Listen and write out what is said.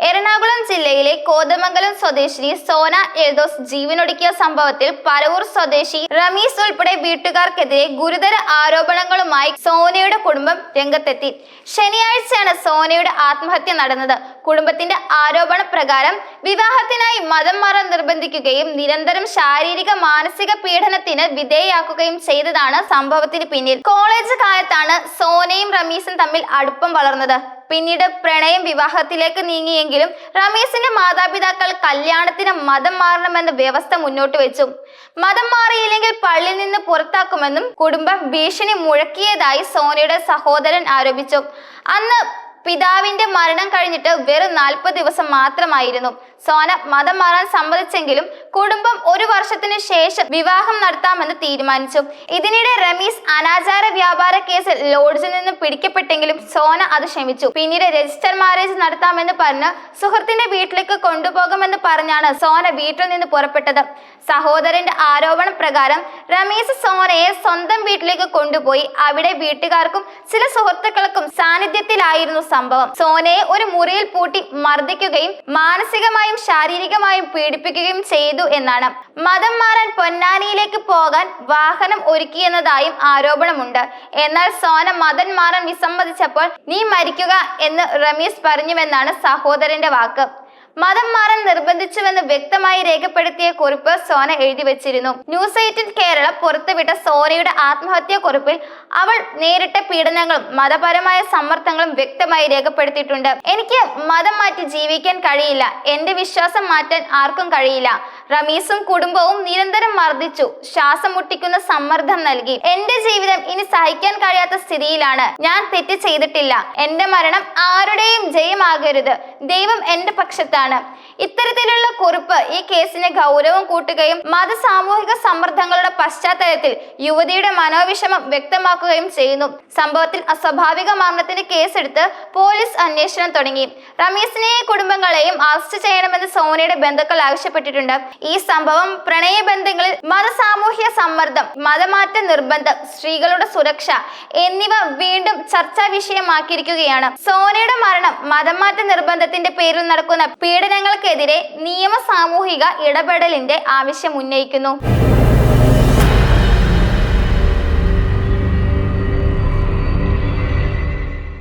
എറണാകുളം ജില്ലയിലെ കോതമംഗലം സ്വദേശിനി സോന എൽദോസ് ജീവനൊടുക്കിയ സംഭവത്തിൽ പരവൂർ സ്വദേശി റമീസ് ഉൾപ്പെടെ വീട്ടുകാർക്കെതിരെ ഗുരുതര ആരോപണങ്ങളുമായി സോനയുടെ കുടുംബം രംഗത്തെത്തി. ശനിയാഴ്ചയാണ് സോനയുടെ ആത്മഹത്യ നടന്നത്. കുടുംബത്തിന്റെ ആരോപണ പ്രകാരം വിവാഹത്തിനായി മതം മാറാൻ നിർബന്ധിക്കുകയും നിരന്തരം ശാരീരിക മാനസിക പീഡനത്തിന് വിധേയയാക്കുകയും ചെയ്തതാണ് സംഭവത്തിന് പിന്നിൽ. കോളേജ് കാലത്താണ് സോനയും റമീസും തമ്മിൽ അടുപ്പം വളർന്നത്. പിന്നീട് പ്രണയം വിവാഹത്തിലേക്ക് നീങ്ങിയെങ്കിലും റമീസിന്റെ മാതാപിതാക്കൾ കല്യാണത്തിന് മതം മാറണമെന്ന വ്യവസ്ഥ മുന്നോട്ട് വെച്ചു. മതം മാറിയില്ലെങ്കിൽ പള്ളിയിൽ നിന്ന് പുറത്താക്കുമെന്നും കുടുംബം ഭീഷണി മുഴക്കിയതായി സോനയുടെ സഹോദരൻ ആരോപിച്ചു. അന്ന് പിതാവിന്റെ മരണം കഴിഞ്ഞിട്ട് വെറും നാൽപ്പത് ദിവസം മാത്രമായിരുന്നു. സോന മതം മാറാൻ സമ്മതിച്ചെങ്കിലും കുടുംബം ഒരു വർഷത്തിന് ശേഷം വിവാഹം നടത്താമെന്ന് തീരുമാനിച്ചു. ഇതിനിടെ റമീസ് അനാചാര വ്യാപാര കേസിൽ ലോഡ്ജിൽ നിന്ന് പിടിക്കപ്പെട്ടെങ്കിലും സോന അത് ക്ഷമിച്ചു. പിന്നീട് രജിസ്റ്റർ മാരേജ് നടത്താമെന്ന് പറഞ്ഞ് സുഹൃത്തിന്റെ വീട്ടിലേക്ക് കൊണ്ടുപോകുമെന്ന് പറഞ്ഞാണ് സോന വീട്ടിൽ നിന്ന് പുറപ്പെട്ടത്. സഹോദരന്റെ ആരോപണ പ്രകാരം രമേശ് സോനയെ സ്വന്തം വീട്ടിലേക്ക് കൊണ്ടുപോയി അവിടെ വീട്ടുകാർക്കും ചില സുഹൃത്തുക്കൾക്കും സാന്നിധ്യത്തിലായിരുന്നു സംഭവം. സോനയെ ഒരു മുറിയിൽ പൂട്ടി മർദ്ദിക്കുകയും മാനസികമായും ശാരീരികമായും പീഡിപ്പിക്കുകയും ചെയ്തു എന്നാണ്. മതം മാറാൻ പൊന്നാനിയിലേക്ക് പോകാൻ വാഹനം ഒരുക്കിയെന്നതായും ആരോപണമുണ്ട്. എന്നാൽ സോന മതം മാറാൻ വിസമ്മതിച്ചപ്പോൾ നീ മരിക്കുക എന്ന് റമീസ് പറഞ്ഞുവെന്നാണ് സഹോദരന്റെ വാക്ക്. മതം മാറാൻ നിർബന്ധിച്ചുവെന്ന് വ്യക്തമായി രേഖപ്പെടുത്തിയ കുറിപ്പ് സോന എഴുതി വെച്ചിരുന്നു. ന്യൂസ് എയ്റ്റീൻ കേരള പുറത്തുവിട്ട സോനയുടെ ആത്മഹത്യാ കുറിപ്പിൽ അവൾ നേരിട്ട പീഡനങ്ങളും മതപരമായ സമ്മർദ്ദങ്ങളും വ്യക്തമായി രേഖപ്പെടുത്തിയിട്ടുണ്ട്. എനിക്ക് മതം മാറ്റി ജീവിക്കാൻ കഴിയില്ല. എന്റെ വിശ്വാസം മാറ്റാൻ ആർക്കും കഴിയില്ല. റമീസും കുടുംബവും നിരന്തരം മർദ്ദിച്ചു. ശ്വാസം മുട്ടിക്കുന്ന സമ്മർദ്ദം നൽകി. എന്റെ ജീവിതം ഇനി സഹിക്കാൻ കഴിയാത്ത സ്ഥിതിയിലാണ്. ഞാൻ തെറ്റ് ചെയ്തിട്ടില്ല. എന്റെ മരണം ആരുടെയും ജയമാകരുത്. ദൈവം എന്റെ പക്ഷത്താണ് ഇത്തരത്തിലുള്ള കുറിപ്പ് ഈ കേസിന് ഗൗരവം കൂട്ടുകയും മത സാമൂഹിക സമ്മർദ്ദങ്ങളുടെ പശ്ചാത്തലത്തിൽ യുവതിയുടെ മനോവിഷമം വ്യക്തമാക്കുകയും ചെയ്യുന്നു. സംഭവത്തിൽ അസ്വാഭാവിക മരണത്തിന് കേസെടുത്ത് പോലീസ് അന്വേഷണം തുടങ്ങി. റമീസിനെയും കുടുംബങ്ങളെയും അറസ്റ്റ് ചെയ്യണമെന്ന് സോനയുടെ ബന്ധുക്കൾ ആവശ്യപ്പെട്ടിട്ടുണ്ട്. ഈ സംഭവം പ്രണയ ബന്ധങ്ങളിൽ മത സാമൂഹ്യ സമ്മർദ്ദം മതമാറ്റ നിർബന്ധം സ്ത്രീകളുടെ സുരക്ഷ എന്നിവ വീണ്ടും ചർച്ചാ വിഷയമാക്കിയിരിക്കുകയാണ്. സോനയുടെ മരണം മതമാറ്റ നിർബന്ധത്തിന്റെ പേരിൽ നടക്കുന്ന പീഡനങ്ങൾക്കെതിരെ നിയമ സാമൂഹിക ഇടപെടലിന്റെ ആവശ്യം ഉന്നയിക്കുന്നു.